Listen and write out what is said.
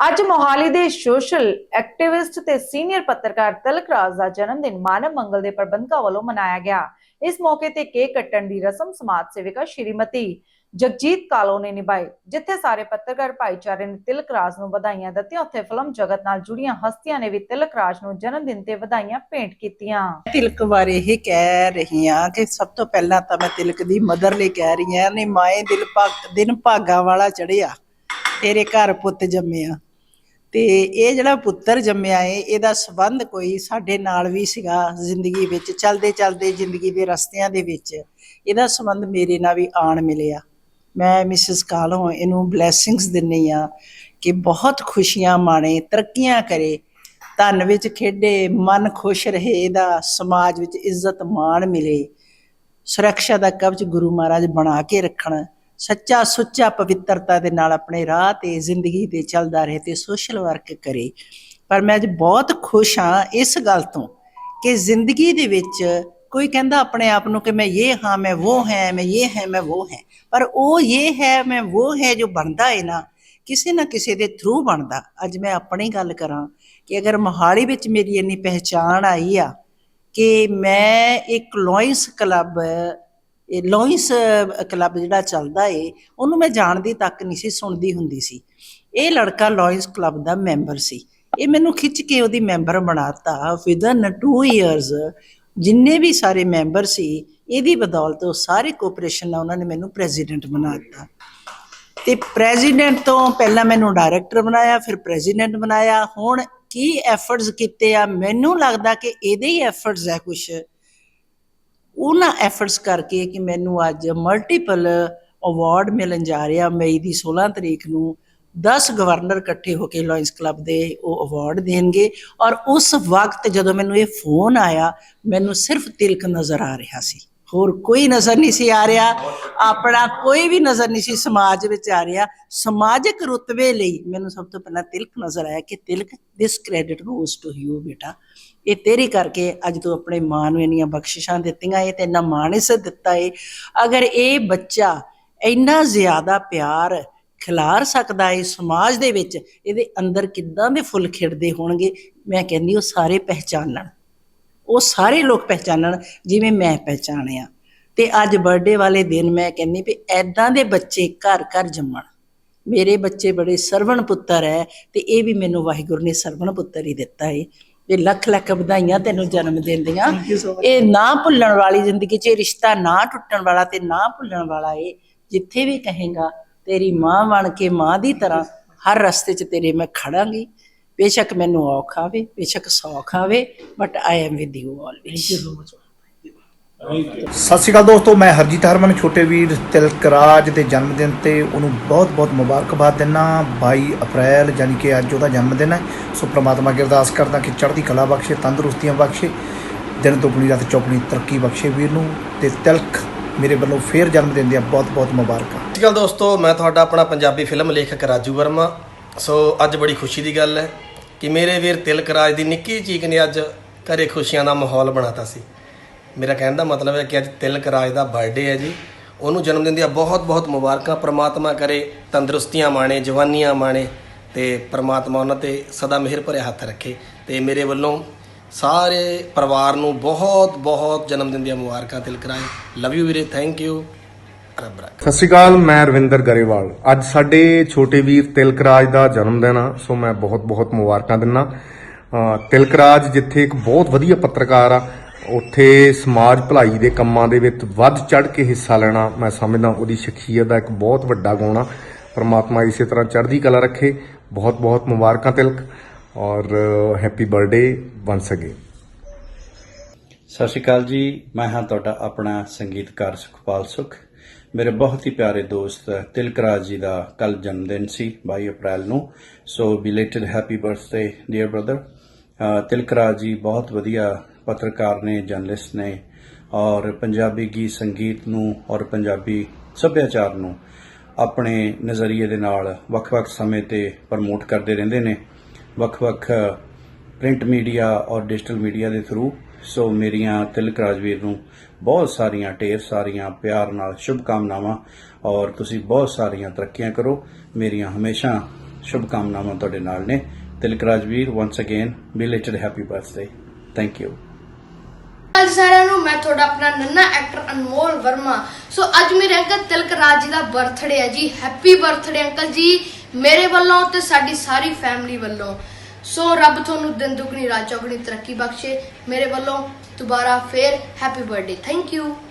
ਅੱਜ ਮੋਹਾਲੀ ਦੇ social activist ਤੇ ਸੀਨੀਅਰ ਪੱਤਰਕਾਰ ਤਿਲਕ ਰਾਜ ਦਾ ਜਨਮ ਦਿਨ ਮਾਨਵ ਮੰਗਲ ਦੇ ਪ੍ਰਬੰਧਕਾਂ ਵੱਲੋਂ ਮਨਾਇਆ ਗਿਆ। ਇਸ ਮੌਕੇ ਤੇ ਕੇਕ ਕੱਟਣ ਦੀ ਰਸਮ ਸਮਾਜ ਸੇਵਿਕਾ ਸ਼੍ਰੀਮਤੀ ਜਗਜੀਤ ਕਾਲੋ ਨੇ ਨਿਭਾਈ, ਜਿੱਥੇ ਸਾਰੇ ਪੱਤਰਕਾਰ ਭਾਈਚਾਰੇ ਨੇ ਤਿਲਕ ਰਾਜ ਨੂੰ ਵਧਾਈਆਂ ਦਿੱਤੀਆਂ। ਉੱਥੇ ਫਿਲਮ ਜਗਤ ਨਾਲ ਜੁੜੀਆਂ ਹਸਤੀਆਂ ਨੇ ਵੀ ਤਿਲਕ ਰਾਜ ਨੂੰ ਜਨਮ ਦਿਨ ਤੇ ਵਧਾਈਆਂ ਭੇਂਟ ਕੀਤੀਆਂ। ਤਿਲਕ ਬਾਰੇ ਇਹ ਕਹਿ ਰਹੀ ਹਾਂ ਕਿ ਸਭ ਤੋਂ ਪਹਿਲਾਂ ਤਾਂ ਮੈਂ ਤਿਲਕ ਦੀ ਮਦਰ ਲਈ ਕਹਿ ਰਹੀ ਹਾਂ ਨੇ ਮਾਏ ਦਿਲ ਭਾਗ ਦਿਨ ਭਾਗਾ ਵਾਲਾ ਚੜਿਆ ਤੇਰੇ ਘਰ ਪੁੱਤ ਜੰਮਿਆ। ਤੇ ਇਹ ਜਿਹੜਾ ਪੁੱਤਰ ਜੰਮਿਆ ਏ, ਇਹਦਾ ਸਬੰਧ ਕੋਈ ਸਾਡੇ ਨਾਲ ਵੀ ਸੀਗਾ ਜ਼ਿੰਦਗੀ ਵਿੱਚ, ਚਲਦੇ ਚਲਦੇ ਜ਼ਿੰਦਗੀ ਦੇ ਰਸਤਿਆਂ ਦੇ ਵਿੱਚ, ਇਹਦਾ ਸਬੰਧ ਮੇਰੇ ਨਾਲ ਵੀ ਆਣ ਮਿਲਿਆ। ਮੈਂ ਮਿਸਿਸ ਕਾਲੋਂ ਇਹਨੂੰ ਬਲੇਸਿੰਗਸ ਦਿੰਨੀ ਆ ਕਿ ਬਹੁਤ ਖੁਸ਼ੀਆਂ ਮਾਣੇ, ਤਰੱਕੀਆਂ ਕਰੇ, ਧਨ ਵਿੱਚ ਖੇਡੇ, ਮਨ ਖੁਸ਼ ਰਹੇ, ਇਹਦਾ ਸਮਾਜ ਵਿੱਚ ਇੱਜ਼ਤ ਮਾਣ ਮਿਲੇ, ਸੁਰੱਖਿਆ ਦਾ ਕਵਚ ਗੁਰੂ ਮਹਾਰਾਜ ਬਣਾ ਕੇ ਰੱਖਣ। ਸੱਚਾ ਸੁੱਚਾ ਪਵਿੱਤਰਤਾ ਦੇ ਨਾਲ ਆਪਣੇ ਰਾਹ ਤੇ ਜ਼ਿੰਦਗੀ ਤੇ ਚੱਲਦਾ ਰਹੇ ਤੇ ਸੋਸ਼ਲ ਵਰਕ ਕਰੇ। ਪਰ ਮੈਂ ਅੱਜ ਬਹੁਤ ਖੁਸ਼ ਹਾਂ ਇਸ ਗੱਲ ਤੋਂ ਕਿ ਜ਼ਿੰਦਗੀ ਦੇ ਵਿੱਚ ਕੋਈ ਕਹਿੰਦਾ ਆਪਣੇ ਆਪ ਨੂੰ ਕਿ ਮੈਂ ਇਹ ਹਾਂ, ਮੈਂ ਉਹ ਹੈ, ਮੈਂ ਇਹ ਹੈ, ਮੈਂ ਉਹ ਹੈ। ਪਰ ਉਹ ਇਹ ਹੈ, ਮੈਂ ਉਹ ਹੈ ਜੋ ਬਣਦਾ ਹੈ ਨਾ, ਕਿਸੇ ਨਾ ਕਿਸੇ ਦੇ ਥਰੂ ਬਣਦਾ। ਅੱਜ ਮੈਂ ਆਪਣੀ ਗੱਲ ਕਰਾਂ ਕਿ ਅਗਰ ਮੋਹਾਲੀ ਵਿੱਚ ਮੇਰੀ ਇੰਨੀ ਪਹਿਚਾਣ ਆਈ ਆ ਕਿ ਮੈਂ ਇੱਕ ਲੋਇੰਸ ਕਲੱਬ ਇਹ ਲੋਇੰਸ ਕਲੱਬ ਜਿਹੜਾ ਚੱਲਦਾ ਏ, ਉਹਨੂੰ ਮੈਂ ਜਾਣਦੀ ਤੱਕ ਨਹੀਂ ਸੀ, ਸੁਣਦੀ ਹੁੰਦੀ ਸੀ। ਇਹ ਲੜਕਾ ਲੋਇੰਸ ਕਲੱਬ ਦਾ ਮੈਂਬਰ ਸੀ। ਇਹ ਮੈਨੂੰ ਖਿੱਚ ਕੇ ਉਹਦੀ ਮੈਂਬਰ ਬਣਾਤਾ ਵਿਦਨ 2 ਇਅਰਸ ਜਿੰਨੇ ਵੀ ਸਾਰੇ ਮੈਂਬਰ ਸੀ, ਇਹਦੀ ਬਦੌਲਤ ਉਹ ਸਾਰੇ ਕੋਆਪਰੇਸ਼ਨ ਨਾਲ ਉਹਨਾਂ ਨੇ ਮੈਨੂੰ ਪ੍ਰੈਜ਼ੀਡੈਂਟ ਬਣਾ ਦਿੱਤਾ ਤੇ ਪ੍ਰੈਜ਼ੀਡੈਂਟ ਤੋਂ ਪਹਿਲਾਂ ਮੈਨੂੰ ਡਾਇਰੈਕਟਰ ਬਣਾਇਆ, ਫਿਰ ਪ੍ਰੈਜ਼ੀਡੈਂਟ ਬਣਾਇਆ। ਹੁਣ ਕੀ ਐਫਰਟਸ ਕੀਤੇ ਆ, ਮੈਨੂੰ ਲੱਗਦਾ ਕਿ ਇਹਦੇ ਹੀ ਐਫਰਟਸ ਹੈ ਕੁਝ ਉਹਨਾਂ ਐਫਰਟਸ ਕਰਕੇ ਕਿ ਮੈਨੂੰ ਅੱਜ ਮਲਟੀਪਲ ਅਵਾਰਡ ਮਿਲਣ ਜਾ ਰਿਹਾ, ਮਈ ਦੀ 16 ਤਰੀਕ ਨੂੰ। 10 ਗਵਰਨਰ ਇਕੱਠੇ ਹੋ ਕੇ ਲਾਇਨਸ ਕਲੱਬ ਦੇ ਉਹ ਅਵਾਰਡ ਦੇਣਗੇ ਔਰ ਉਸ ਵਕਤ ਜਦੋਂ ਮੈਨੂੰ ਇਹ ਫੋਨ ਆਇਆ, ਮੈਨੂੰ ਸਿਰਫ ਤਿਲਕ ਨਜ਼ਰ ਆ ਰਿਹਾ ਸੀ। ਹੋਰ ਕੋਈ ਨਜ਼ਰ ਨਹੀਂ ਸੀ ਆ ਰਿਹਾ। ਆਪਣਾ ਕੋਈ ਵੀ ਨਜ਼ਰ ਨਹੀਂ ਸੀ ਸਮਾਜ ਵਿੱਚ ਆ ਰਿਹਾ। ਸਮਾਜਿਕ ਰੁਤਬੇ ਲਈ ਮੈਨੂੰ ਸਭ ਤੋਂ ਪਹਿਲਾਂ ਤਿਲਕ ਨਜ਼ਰ ਆਇਆ ਕਿ Tilak this credit goes to you ਬੇਟਾ। ਇਹ ਤੇਰੀ ਕਰਕੇ ਅੱਜ ਤੂੰ ਆਪਣੇ ਮਾਂ ਨੂੰ ਇੰਨੀਆਂ ਬਖਸ਼ਿਸ਼ਾਂ ਦਿੱਤੀਆਂ ਇਹ ਤੇ ਇੰਨਾ ਮਾਣ ਇਸ ਦਿੱਤਾ ਏ। ਅਗਰ ਇਹ ਬੱਚਾ ਇੰਨਾ ਜ਼ਿਆਦਾ ਪਿਆਰ ਖਿਲਾਰ ਸਕਦਾ ਏ ਸਮਾਜ ਦੇ ਵਿੱਚ, ਇਹਦੇ ਅੰਦਰ ਕਿੱਦਾਂ ਦੇ ਫੁੱਲ ਖਿੜਦੇ ਹੋਣਗੇ, ਮੈਂ ਕਹਿੰਦੀ ਉਹ ਸਾਰੇ ਪਹਿਚਾਨਣ ਉਹ ਸਾਰੇ ਲੋਕ ਪਹਿਚਾਨਣ ਜਿਵੇਂ ਮੈਂ ਪਹਿਚਾਣਿਆ। ਤੇ ਅੱਜ ਬਰਥਡੇ ਵਾਲੇ ਦਿਨ ਮੈਂ ਕਹਿੰਦੀ ਵੀ ਐਦਾਂ ਦੇ ਬੱਚੇ ਘਰ ਘਰ ਜੰਮਣ। ਮੇਰੇ ਬੱਚੇ ਬੜੇ ਸਰਵਣ ਪੁੱਤਰ ਹੈ ਤੇ ਇਹ ਵੀ ਮੈਨੂੰ ਵਾਹਿਗੁਰੂ ਨੇ ਸਰਵਣ ਪੁੱਤਰ ਹੀ ਦਿੱਤਾ ਏ। ਤੇ ਲੱਖ ਲੱਖ ਵਧਾਈਆਂ ਤੈਨੂੰ ਜਨਮ ਦਿਨ ਦੀਆਂ। ਇਹ ਨਾ ਭੁੱਲਣ ਵਾਲੀ ਜ਼ਿੰਦਗੀ 'ਚ ਇਹ ਰਿਸ਼ਤਾ ਨਾ ਟੁੱਟਣ ਵਾਲਾ ਤੇ ਨਾ ਭੁੱਲਣ ਵਾਲਾ ਏ। ਜਿੱਥੇ ਵੀ ਕਹੇਗਾ ਤੇਰੀ ਮਾਂ ਬਣ ਕੇ ਮਾਂ ਦੀ ਤਰ੍ਹਾਂ ਹਰ ਰਸਤੇ 'ਚ ਤੇਰੇ ਮੈਂ ਖੜਾਂਗੀ। ਬੇਸ਼ੱਕ ਮੈਨੂੰ ਔਖ ਆਵੇ ਬੇਸ਼ੱਕ ਸੌਖ ਆਵੇ but I am with you always ਸਤਿ ਸ਼੍ਰੀ ਅਕਾਲ ਦੋਸਤੋ ਮੈਂ ਹਰਜੀਤ ਹਰਮਨ ਛੋਟੇ ਵੀਰ ਤਿਲਕ ਰਾਜ ਦੇ ਜਨਮ ਦਿਨ ਤੇ ਉਹਨੂੰ ਬਹੁਤ-ਬਹੁਤ ਮੁਬਾਰਕਬਾਦ ਦਿੰਦਾ 22 ਅਪ੍ਰੈਲ ਯਾਨੀ ਕਿ ਅੱਜ ਉਹਦਾ ਜਨਮ ਦਿਨ ਹੈ। ਸੋ ਪ੍ਰਮਾਤਮਾ ਅੱਗੇ ਅਰਦਾਸ ਕਰਦਾ ਕਿ ਚੜ੍ਹਦੀ ਕਲਾ ਬਖਸ਼ੇ ਤੰਦਰੁਸਤੀਆਂ ਬਖਸ਼ੇ ਦਿਨ ਦੁਗਣੀ ਰਾਤ ਚੌਗਣੀ ਤਰੱਕੀ ਬਖਸ਼ੇ ਵੀਰ ਨੂੰ। ਤੇ ਤਿਲਕ ਮੇਰੇ ਵੱਲੋਂ ਫੇਰ ਜਨਮ ਦਿਨ ਦੀਆਂ ਬਹੁਤ-ਬਹੁਤ ਮੁਬਾਰਕਾਂ। ਸਤਿ ਸ਼੍ਰੀ ਅਕਾਲ ਦੋਸਤੋ ਮੈਂ ਤੁਹਾਡਾ ਆਪਣਾ ਪੰਜਾਬੀ ਫਿਲਮ ਲੇਖਕ ਰਾਜੂ ਵਰਮਾ। ਸੋ ਅੱਜ ਬੜੀ ਖੁਸ਼ੀ ਦੀ ਗੱਲ ਹੈ। ਕਿ ਮੇਰੇ ਵੀਰ ਤਿਲਕ ਰਾਜ ਦੀ ਨਿੱਕੀ ਚੀਕ ਨੇ ਅੱਜ ਘਰੇ ਖੁਸ਼ੀਆਂ ਦਾ ਮਾਹੌਲ ਬਣਾਤਾ ਸੀ। ਮੇਰਾ ਕਹਿਣ ਦਾ ਮਤਲਬ ਹੈ ਕਿ ਅੱਜ ਤਿਲਕ ਰਾਜ ਦਾ ਬਰਥਡੇ ਹੈ ਜੀ। ਉਹਨੂੰ ਜਨਮ ਦਿਨ ਦੀਆਂ ਬਹੁਤ-ਬਹੁਤ ਮੁਬਾਰਕਾਂ। ਪ੍ਰਮਾਤਮਾ ਕਰੇ, ਤੰਦਰੁਸਤੀਆਂ ਮਾਣੇ, ਜਵਾਨੀਆਂ ਮਾਣੇ ਤੇ ਪ੍ਰਮਾਤਮਾ ਉਹਨਾਂ ਤੇ ਸਦਾ ਮਿਹਰ ਭਰਿਆ ਹੱਥ ਰੱਖੇ ਤੇ ਮੇਰੇ ਵੱਲੋਂ ਸਾਰੇ ਪਰਿਵਾਰ ਨੂੰ ਬਹੁਤ-ਬਹੁਤ ਜਨਮ ਦਿਨ ਦੀਆਂ ਮੁਬਾਰਕਾਂ ਤਿਲਕ ਰਾਜ। ਲਵ ਯੂ ਵੀਰੇ ਥੈਂਕ ਯੂ ਰੱਬ ਰੱਖ ਸਤਿ ਸ਼੍ਰੀ ਅਕਾਲ ਮੈਂ ਰਵਿੰਦਰ ਗਰੇਵਾਲ। ਅੱਜ ਸਾਡੇ ਛੋਟੇ ਵੀਰ ਤਿਲਕਰਾਜ ਦਾ ਜਨਮ ਦਿਨ ਆ ਸੋ ਮੈਂ ਬਹੁਤ-ਬਹੁਤ ਮੁਬਾਰਕਾਂ ਦਿੰਨਾ। ਤਿਲਕਰਾਜ ਜਿੱਥੇ ਇੱਕ ਬਹੁਤ ਵਧੀਆ ਪੱਤਰਕਾਰ ਆ ਉੱਥੇ ਸਮਾਜ ਭਲਾਈ ਦੇ ਕੰਮਾਂ ਦੇ ਵਿੱਚ ਵੱਧ ਚੜ ਕੇ ਹਿੱਸਾ ਲੈਣਾ ਮੈਂ ਸਮਝਦਾ ਉਹਦੀ ਸ਼ਖਸੀਅਤ ਦਾ ਇੱਕ ਬਹੁਤ ਵੱਡਾ ਗੁਣ ਆ। ਪਰਮਾਤਮਾ ਇਸੇ ਤਰ੍ਹਾਂ ਚੜ੍ਹਦੀ ਕਲਾ ਰੱਖੇ। ਬਹੁਤ-ਬਹੁਤ ਮੁਬਾਰਕਾਂ ਤਿਲਕ ਔਰ ਹੈਪੀ ਬਰਥਡੇ ਵੰਸ ਅਗੇ ਸਤਿ ਸ਼੍ਰੀ ਅਕਾਲ ਜੀ ਮੈਂ ਹਾਂ ਤੁਹਾਡਾ ਆਪਣਾ ਸੰਗੀਤਕਾਰ ਸੁਖਪਾਲ ਸੁਖ। ਮੇਰੇ ਬਹੁਤ ਹੀ ਪਿਆਰੇ ਦੋਸਤ ਤਿਲਕਰਾਜ ਜੀ ਦਾ ਕੱਲ ਜਨਮ ਦਿਨ ਸੀ 22 ਅਪ੍ਰੈਲ ਨੂੰ। So belated happy birthday dear brother Tilakraj ji ਬਹੁਤ ਵਧੀਆ ਪੱਤਰਕਾਰ ਨੇ ਜਰਨਲਿਸਟ ਨੇ ਔਰ ਪੰਜਾਬੀ ਗੀਤ ਸੰਗੀਤ ਨੂੰ ਔਰ ਪੰਜਾਬੀ ਸੱਭਿਆਚਾਰ ਨੂੰ ਆਪਣੇ ਨਜ਼ਰੀਏ ਦੇ ਨਾਲ ਵੱਖ-ਵੱਖ ਸਮੇਂ ਤੇ ਪ੍ਰਮੋਟ ਕਰਦੇ ਰਹਿੰਦੇ ਨੇ। ਵੱਖ-ਵੱਖ ਪ੍ਰਿੰਟ ਮੀਡੀਆ ਔਰ ਡਿਜੀਟਲ ਮੀਡੀਆ ਦੇ ਥਰੂ ਸੋ ਮੇਰੀਆਂ ਤਿਲਕ ਰਾਜਵੀਰ ਨੂੰ ਬਹੁਤ ਸਾਰੀਆਂ ਢੇਰ ਸਾਰੀਆਂ ਪਿਆਰ ਨਾਲ ਸ਼ੁਭ ਕਾਮਨਾਵਾਂ ਔਰ ਤੁਸੀਂ ਬਹੁਤ ਸਾਰੀਆਂ ਤਰੱਕੀਆਂ ਕਰੋ। ਮੇਰੀਆਂ ਹਮੇਸ਼ਾ ਸ਼ੁਭ ਕਾਮਨਾਵਾਂ ਤੁਹਾਡੇ ਨਾਲ ਨੇ। ਤਿਲਕਰਾਜ ਵੀਰ once again belated happy birthday thank you ਅੱਜ ਸਾਰਿਆਂ ਨੂੰ ਮੈਂ ਤੁਹਾਡਾ ਆਪਣਾ ਨੰਨਾ ਐਕਟਰ ਅਨਮੋਲ ਵਰਮਾ। ਸੋ ਅੱਜ ਮੇਰੇ ਅੰਕਲ ਤਿਲਕ ਰਾਜ ਜੀ ਦਾ ਬਰਥਡੇ ਹੈ ਜੀ। ਹੈਪੀ ਬਰਥਡੇ ਅੰਕਲ ਜੀ। ਮੇਰੇ ਵੱਲੋਂ ਤੇ ਸਾਡੀ ਸਾਰੀ ਫੈਮਿਲੀ ਵੱਲੋਂ। ਸੋ ਰੱਬ ਤੁਹਾਨੂੰ ਦਿਨ ਦੁਗਣੀ, ਰਾਤ ਚੌਗਣੀ ਤਰੱਕੀ ਬਖਸ਼ੇ। ਮੇਰੇ ਵੱਲੋਂ ਦੁਬਾਰਾ ਫੇਰ ਹੈਪੀ ਬਰਥਡੇ ਥੈਂਕ ਯੂ